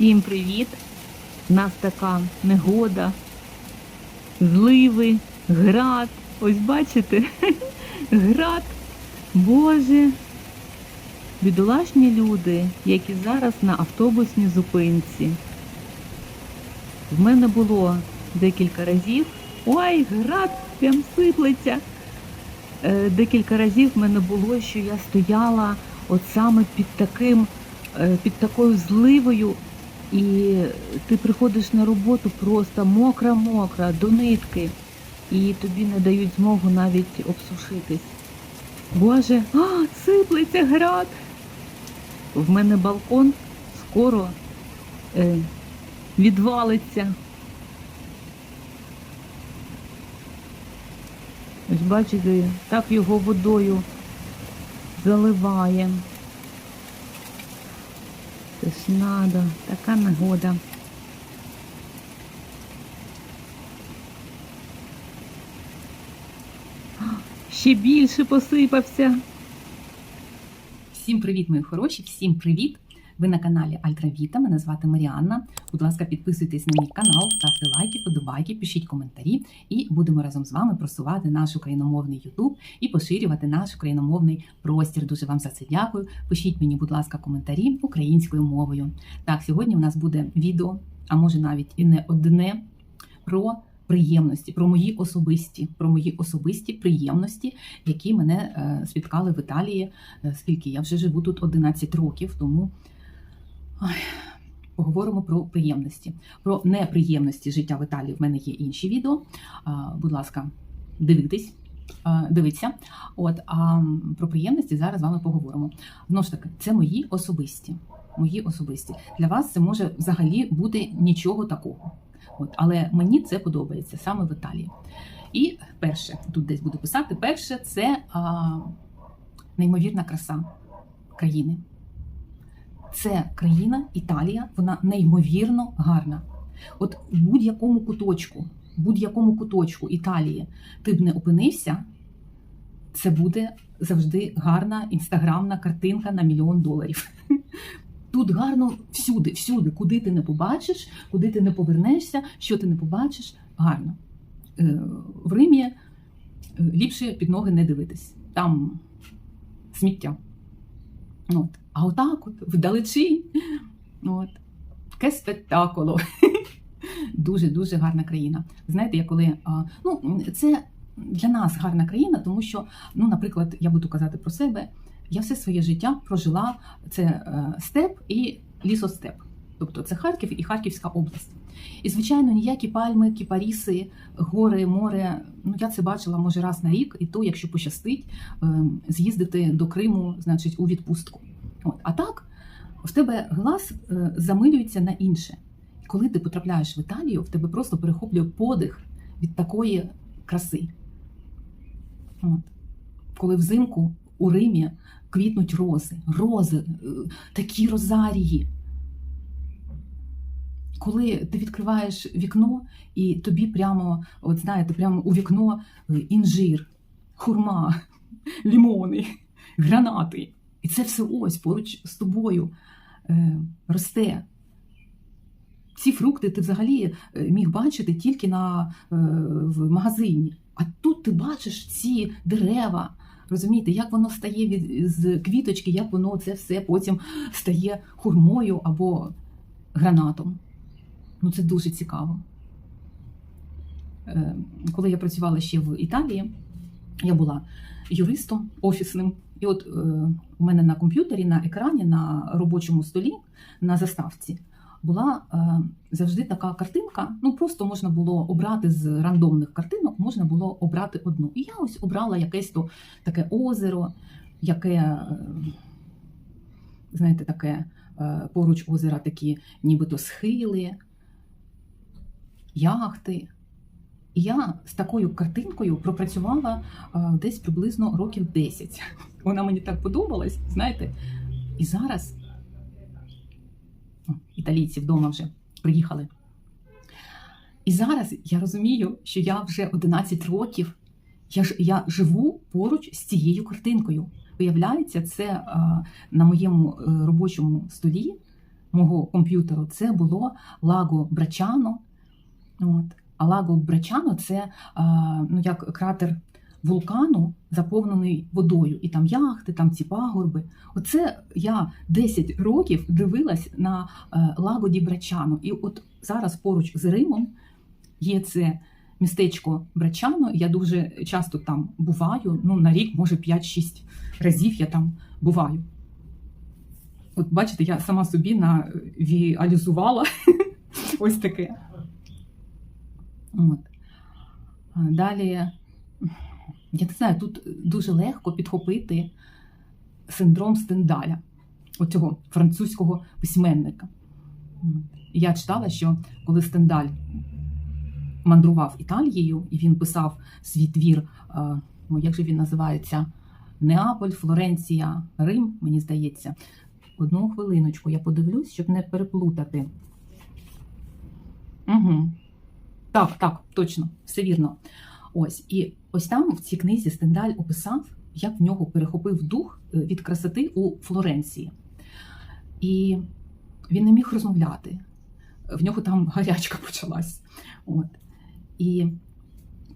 Всім привіт! У нас така негода, зливи, град. Ось бачите? Град. Боже. Бідолашні люди, які зараз на автобусній зупинці. В мене було декілька разів. Ой, град прям сиплеться. Е, Декілька разів в мене було, що я стояла от саме під таким, е, під такою зливою, і ти приходиш на роботу просто мокра-мокра, до нитки, і тобі не дають змогу навіть обсушитись. Боже, а, сиплеться град. В мене балкон скоро е, відвалиться. Ось бачите, так його водою заливає. Ж надо, така нагода. Ще більше посипався. Всім привіт, мої хороші! Всім привіт! Ви на каналі Альтравіта. Мене звати Маріанна. Будь ласка, підписуйтесь на мій канал, ставте лайки, подобайки, пишіть коментарі, і будемо разом з вами просувати наш україномовний Ютуб і поширювати наш україномовний простір. Дуже вам за це дякую. Пишіть мені, будь ласка, коментарі українською мовою. Так, сьогодні у нас буде відео, а може навіть і не одне про. Приємності про мої особисті, про мої особисті приємності, які мене е, спіткали в Італії. Е, Скільки я вже живу тут 11 років, тому ой, поговоримо про приємності. Про неприємності життя в Італії в мене є інші відео. Будь ласка, дивитесь. Дивіться, от а про приємності зараз з вами поговоримо. Знову ж таки, це мої особисті. Мої особисті для вас це може взагалі бути нічого такого. От, але мені це подобається саме в Італії. І перше, тут десь буду писати, перше це а, неймовірна краса країни. Це країна Італія, вона неймовірно гарна. От в будь-якому куточку, будь-якому куточку Італії ти б не опинився, це буде завжди гарна інстаграмна картинка на мільйон доларів. Тут гарно всюди, всюди, куди ти не побачиш, куди ти не повернешся, що ти не побачиш, гарно. Е, В Римі е, ліпше під ноги не дивитись. Там сміття. От. А отак, от, вдалечінь, от. таке спектакуло. Дуже-дуже гарна країна. Знаєте, я коли. Ну, це для нас гарна країна, тому що, ну, наприклад, я буду казати про себе. Я все своє життя прожила це е, степ і лісостеп. Тобто це Харків і Харківська область. І, звичайно, ніякі пальми, кіпаріси, гори, море. Ну я це бачила може раз на рік, і то, якщо пощастить, е, з'їздити до Криму, значить, у відпустку. От. А так, в тебе глаз е, замилюється на інше. І коли ти потрапляєш в Італію, в тебе просто перехоплює подих від такої краси. От. Коли взимку у Римі квітнуть рози, рози, е, такі розарії. Коли ти відкриваєш вікно, і тобі прямо, от знаєте, прямо у вікно е, інжир, хурма, лімони, гранати. І це все ось поруч з тобою е, росте. Ці фрукти ти взагалі е, міг бачити тільки на, е, в магазині. А тут ти бачиш ці дерева. Розумієте, як воно стає від з квіточки, як воно це все потім стає хурмою або гранатом. Ну це дуже цікаво. Коли я працювала ще в Італії, я була юристом офісним. І от е, у мене на комп'ютері, на екрані, на робочому столі, на заставці була е, завжди така картинка. Ну просто можна було обрати з рандомних картинок, можна було обрати одну. І я ось обрала якесь то таке озеро, яке, е, знаєте, таке поруч озера такі нібито схили, яхти. Я з такою картинкою пропрацювала десь приблизно років 10. Вона мені так подобалась, знаєте. І зараз італійці вдома вже приїхали. І зараз я розумію, що я вже 11 років я, ж- я живу поруч з цією картинкою. Виявляється, це на моєму е, робочому столі мого комп'ютеру це було Лаго Брачано. От. Лаго Брачано це ну, як кратер вулкану, заповнений водою. І там яхти, там ці пагорби. Оце я 10 років дивилась на е, Лаго Ді Брачано. І от зараз поруч з Римом є це містечко Брачано. Я дуже часто там буваю. Ну, на рік, може, 5-6 разів я там буваю. От бачите, я сама собі навіалізувала ось таке. От. Далі, я не знаю, тут дуже легко підхопити синдром Стендаля, оцього французького письменника. Я читала, що коли Стендаль мандрував Італією, і він писав свій твір, е, ну, як же він називається? Неаполь, Флоренція, Рим, мені здається. Одну хвилиночку, я подивлюсь, щоб не переплутати. Угу. Так, так, точно, все вірно. Ось, і ось там в цій книзі Стендаль описав, як в нього перехопив дух е, від красоти у Флоренції. І він не міг розмовляти. В нього там гарячка почалась. От. І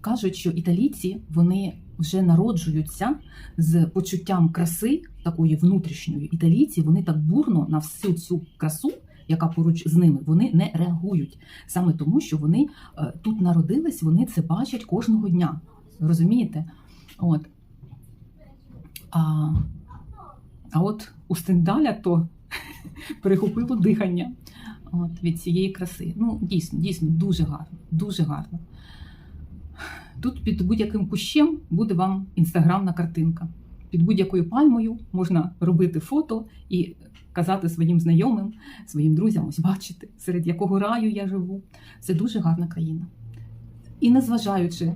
кажуть, що італійці вони вже народжуються з почуттям краси, такої внутрішньої. Італійці вони так бурно на всю цю красу, яка поруч з ними, вони не реагують. Саме тому, що вони е, тут народились, вони це бачать кожного дня. Розумієте? От. А, а от у Стендаля то перехопило дихання от, від цієї краси. Ну, дійсно, дійсно, дуже гарно, дуже гарно. Тут під будь-яким кущем буде вам інстаграмна картинка. Під будь-якою пальмою можна робити фото і казати своїм знайомим, своїм друзям, ось бачите, серед якого раю я живу. Це дуже гарна країна. І незважаючи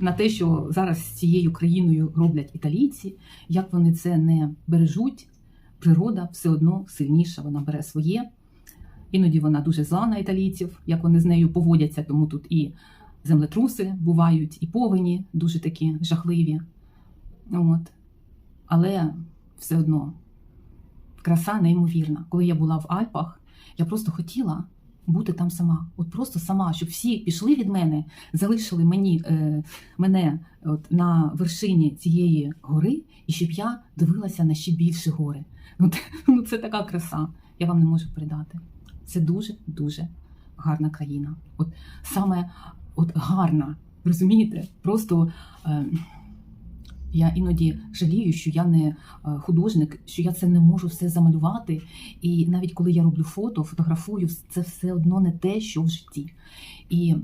на те, що зараз з цією країною роблять італійці, як вони це не бережуть, природа все одно сильніша, вона бере своє. Іноді вона дуже зла на італійців, як вони з нею поводяться, тому тут і землетруси бувають, і повені дуже такі жахливі. От. Але все одно краса неймовірна. Коли я була в Альпах, я просто хотіла бути там сама. От просто сама, щоб всі пішли від мене, залишили мені, е, мене от, на вершині цієї гори, і щоб я дивилася на ще більші гори. Ну, це така краса, я вам не можу передати. Це дуже-дуже гарна країна. От саме от гарна, розумієте? Просто е, я іноді жалію, що я не е, художник, що я це не можу все замалювати. І навіть коли я роблю фото, фотографую, це все одно не те, що в житті. І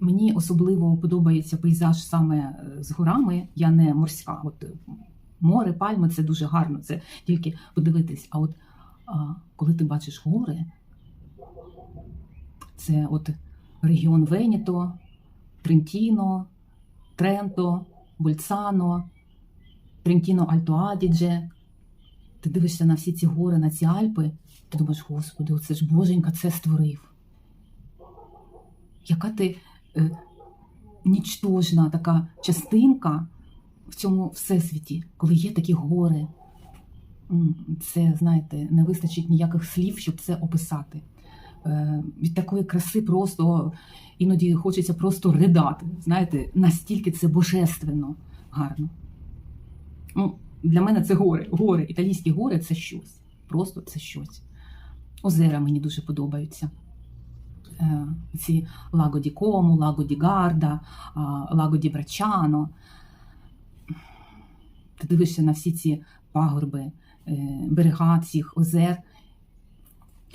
мені особливо подобається пейзаж саме е, з горами. Я не морська. От е, море, пальми це дуже гарно. Це тільки подивитись. А от коли ти бачиш гори, це от регіон Веніто, Трентіно, Тренто, Больцано, Трентіно Альто Адідже. Ти дивишся на всі ці гори, на ці Альпи, ти думаєш, Господи, оце ж Боженька це створив. Яка ти е, нічтожна така частинка в цьому всесвіті, коли є такі гори. Це, знаєте, не вистачить ніяких слів, щоб це описати. Е, Від такої краси просто іноді хочеться просто ридати. Знаєте, настільки це божественно гарно. Ну, для мене це гори. Гори, італійські гори це щось. Просто це щось. Озера мені дуже подобаються. Е, Ці Лаго ді Кому, Лаго ді Гарда, а, Лаго ді Брачано. Ти дивишся на всі ці пагорби, е, берега цих озер.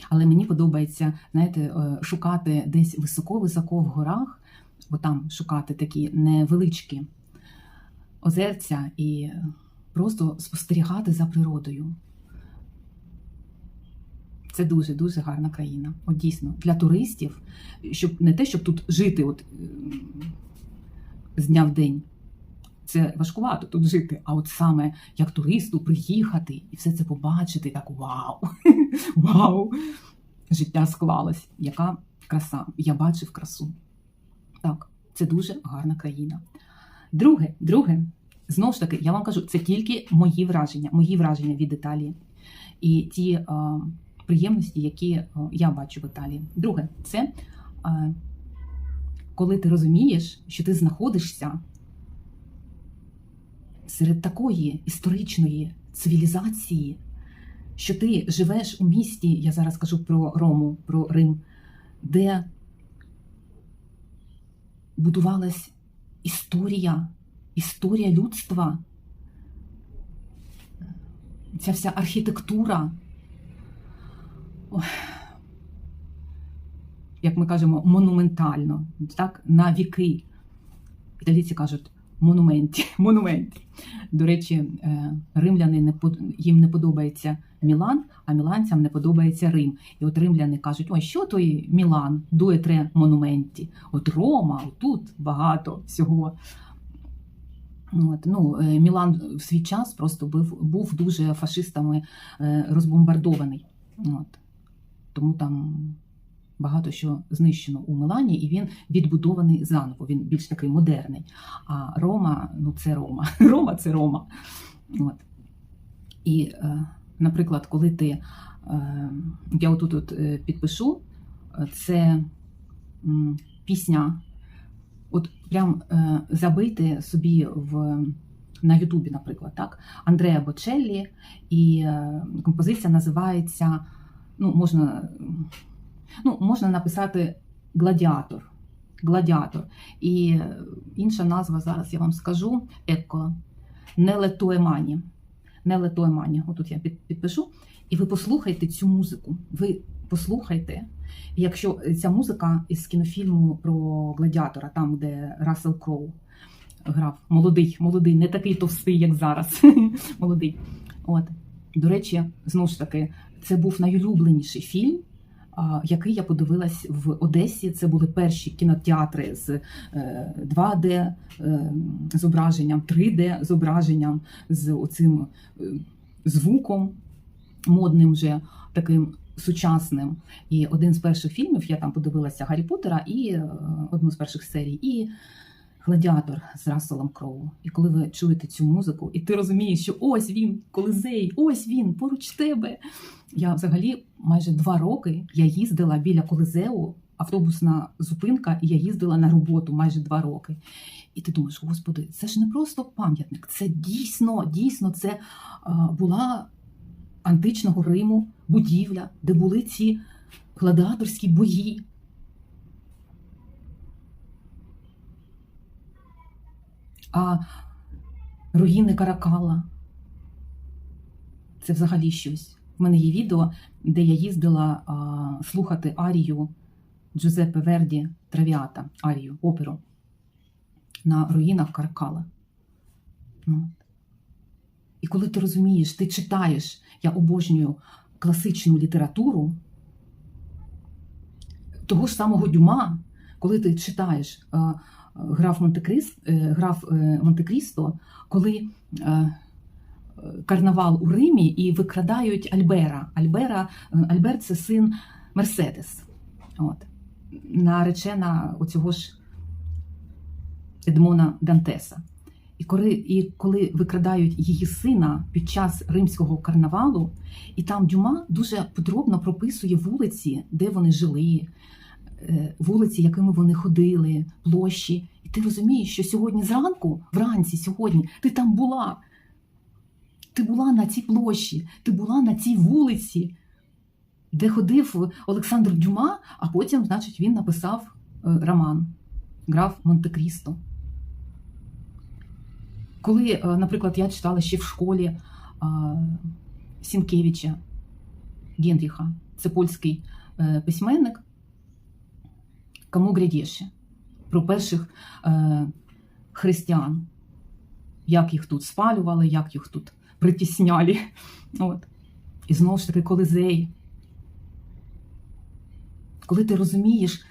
Але мені подобається, знаєте, е, шукати десь високо-високо в горах, бо там шукати такі невеличкі озерця і просто спостерігати за природою. Це дуже дуже гарна країна. От дійсно, для туристів, щоб не те, щоб тут жити от, ем, з дня в день. Це важкувато тут жити, а от саме як туристу приїхати і все це побачити, так вау! Вау! Життя склалось. Яка краса! Я бачив красу. Так, це дуже гарна країна. Друге, друге, знову ж таки, я вам кажу, це тільки мої враження, мої враження від Італії. І ті а, приємності, які о, я бачу в Італії. Друге, це е, коли ти розумієш, що ти знаходишся серед такої історичної цивілізації, що ти живеш у місті, я зараз кажу про Рому, про Рим, де будувалась історія, історія людства, ця вся архітектура, ой, як ми кажемо, монументально, так, на віки. Італійці кажуть монументі. монументі. До речі, е, римляни не їм не подобається Мілан, а міланцям не подобається Рим. І от римляни кажуть: ой, що той Мілан, дуетре монументі. От Рома, тут багато всього. От, ну, е, Мілан в свій час просто був, був дуже фашистами е, розбомбардований. От. Тому там багато що знищено у Милані, і він відбудований заново. Він більш такий модерний. А Рома, ну це Рома. Рома це Рома. От. І, е, наприклад, коли ти я отут от підпишу, це пісня. От прям е, забити собі в. На Ютубі, наприклад, так, Андреа Бочеллі, і е, композиція називається, ну, можна, ну, можна написати Гладіатор. Гладіатор. І інша назва зараз я вам скажу Екко. Неле Туемані. Неле Туемані. Отут я підпишу. І ви послухайте цю музику. Ви послухайте. Якщо ця музика із кінофільму про гладіатора, там, де Рассел Кроу грав, молодий, молодий, не такий товстий, як зараз. молодий. От. До речі, знову ж таки, це був найулюбленіший фільм, який я подивилась в Одесі. Це були перші кінотеатри з е, 2D е, зображенням, 3D зображенням, з оцим е, звуком модним вже таким сучасним. І один з перших фільмів я там подивилася Гаррі Поттера і е, одну з перших серій. І Гладіатор з Расселом Кроу. І коли ви чуєте цю музику, і ти розумієш, що ось він, Колизей, ось він, поруч тебе. Я взагалі майже два роки я їздила біля Колизеу, автобусна зупинка, і я їздила на роботу майже два роки. І ти думаєш, господи, це ж не просто пам'ятник, це дійсно, дійсно, це а, була античного Риму будівля, де були ці гладіаторські бої. А руїни Каракала це взагалі щось. У мене є відео, де я їздила а, слухати арію Джузеппе Верді Травіата, арію, оперу на руїнах Каракала. Ну. І коли ти розумієш, ти читаєш, я обожнюю класичну літературу того ж самого Дюма, коли ти читаєш е, е, граф е, Монте-Крісто, коли карнавал у Римі і викрадають Альбера. Альбера Альбер це син Мерседес. От. Наречена оцього ж Едмона Дантеса. І коли, і коли викрадають її сина під час римського карнавалу, і там Дюма дуже подробно прописує вулиці, де вони жили, е, вулиці, якими вони ходили, площі. І ти розумієш, що сьогодні зранку, вранці, сьогодні, ти там була. Ти була на цій площі, ти була на цій вулиці, де ходив Олександр Дюма, а потім, значить, він написав е, роман Граф Монте-Крісто. Коли, е, наприклад, я читала ще в школі е, Сінкевича Генріха, це польський е, письменник, Кому Грядєше, про перших християн, як їх тут спалювали, як їх тут притісняли. От. І знову ж таки, колизей. Коли ти розумієш,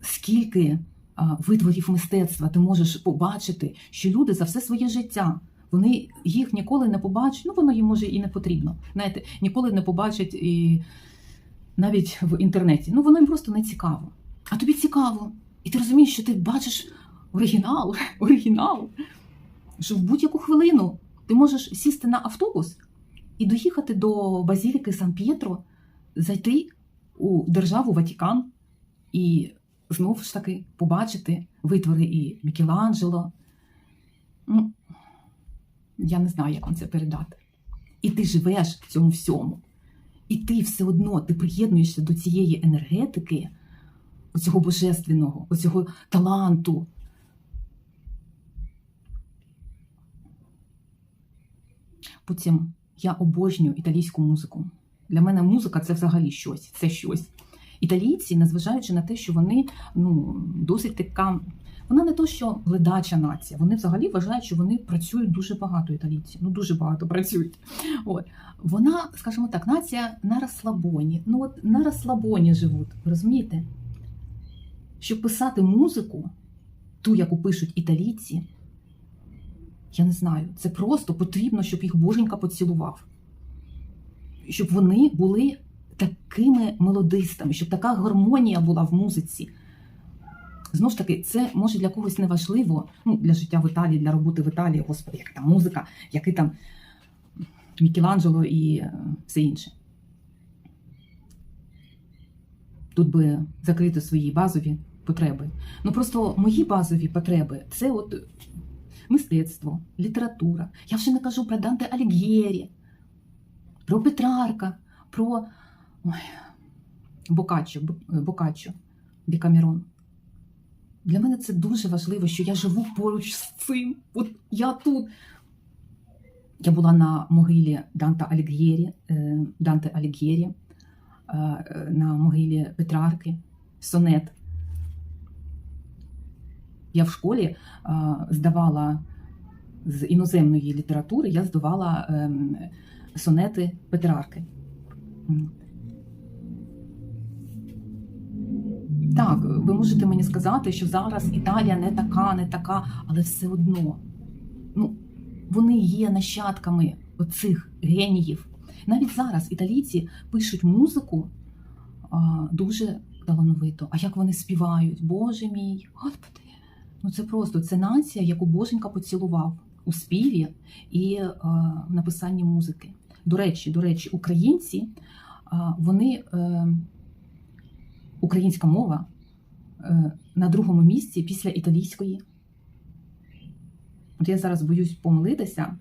скільки витворів мистецтва ти можеш побачити, що люди за все своє життя. Вони їх ніколи не побачать, ну воно їм може і не потрібно. Знаєте, ніколи не побачать і навіть в інтернеті. Ну воно їм просто не цікаво. А тобі цікаво. І ти розумієш, що ти бачиш оригінал, оригінал. Що в будь-яку хвилину ти можеш сісти на автобус і доїхати до базіліки Сан П'єтро зайти у державу Ватікан і знову ж таки побачити витвори і Мікеланджело. Ну, я не знаю, як вам це передати. І ти живеш в цьому всьому. І ти все одно ти приєднуєшся до цієї енергетики, оцього божественного, оцього таланту. Потім я обожнюю італійську музику. Для мене музика це взагалі щось, це щось. Італійці, незважаючи на те, що вони ну, досить така, вона не то, що ледача нація, вони взагалі вважають, що вони працюють дуже багато італійці, ну дуже багато працюють. От. Вона, скажімо так, нація на розслабоні. Ну от на розслабоні живуть, розумієте? Щоб писати музику, ту, яку пишуть італійці, я не знаю, це просто потрібно, щоб їх боженька поцілував. Щоб вони були такими мелодистами, щоб така гармонія була в музиці. Знову ж таки, це може для когось не важливо, ну, для життя в Італії, для роботи в Італії, господи, яка там музика, який там Мікеланджело і е, все інше. Тут би закрити свої базові потреби. Ну просто мої базові потреби це от мистецтво, література. Я вже не кажу про Данте Алігєрі, про Петрарка, про ой, Бокаччо, Бокаччо, Декамерон. Для мене це дуже важливо, що я живу поруч з цим. От я тут. Я була на могилі Алігєрі, е, Данте Алігєрі, е, е, на могилі Петрарки, сонет. Я в школі е, здавала з іноземної літератури, я здавала ем, сонети Петрарки. Так, ви можете мені сказати, що зараз Італія не така, не така, але все одно. Ну, вони є нащадками оцих геніїв. Навіть зараз італійці пишуть музику а, дуже талановито. А як вони співають? Боже мій, господи. Ну це просто це нація, яку Боженька поцілував у співі і а, в написанні музики. До речі, до речі, українці а, вони е, українська мова е, на другому місці після італійської. От я зараз боюсь помилитися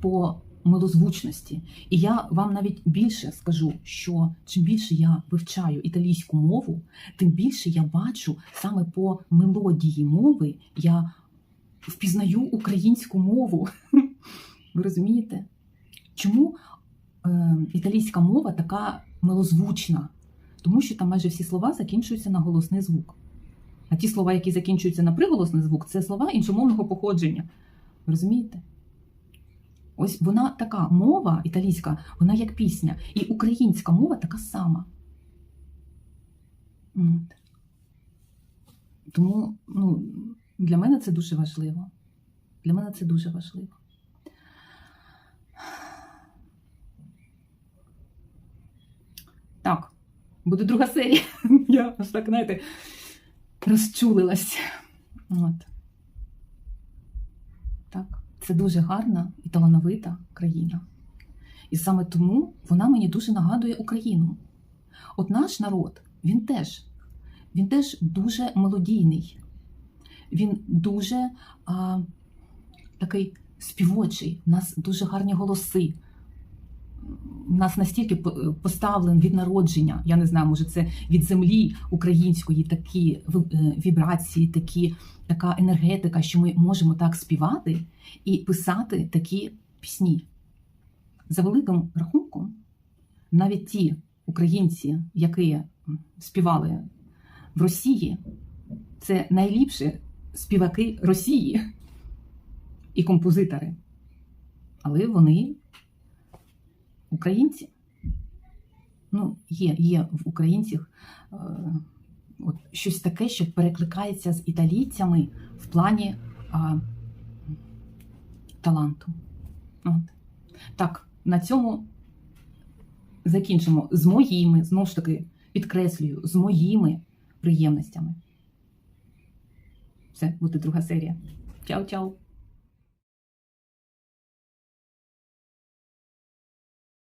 по милозвучності. І я вам навіть більше скажу, що чим більше я вивчаю італійську мову, тим більше я бачу саме по мелодії мови, я впізнаю українську мову. Ви розумієте? Чому е, італійська мова така милозвучна? Тому що там майже всі слова закінчуються на голосний звук. А ті слова, які закінчуються на приголосний звук, це слова іншомовного походження. Розумієте? Ось вона така мова італійська, вона як пісня. І українська мова така сама. Тому ну, для мене це дуже важливо. Для мене це дуже важливо. Так, буде друга серія. Я аж так, знаєте, розчулилась. От. Так, це дуже гарна і талановита країна. І саме тому вона мені дуже нагадує Україну. От наш народ, він теж, він теж дуже мелодійний, він дуже а, такий співочий, у нас дуже гарні голоси. Нас настільки по- поставлен від народження, я не знаю, може це від землі української такі е, вібрації, такі, така енергетика, що ми можемо так співати і писати такі пісні. За великим рахунком, навіть ті українці, які співали в Росії, це найліпші співаки Росії і композитори. Але вони українці. Ну, є, є в українцях е, от, щось таке, що перекликається з італійцями в плані е, таланту. От. Так, на цьому закінчимо з моїми, знову ж таки, підкреслюю, з моїми приємностями. Все, буде друга серія. Чао-чао!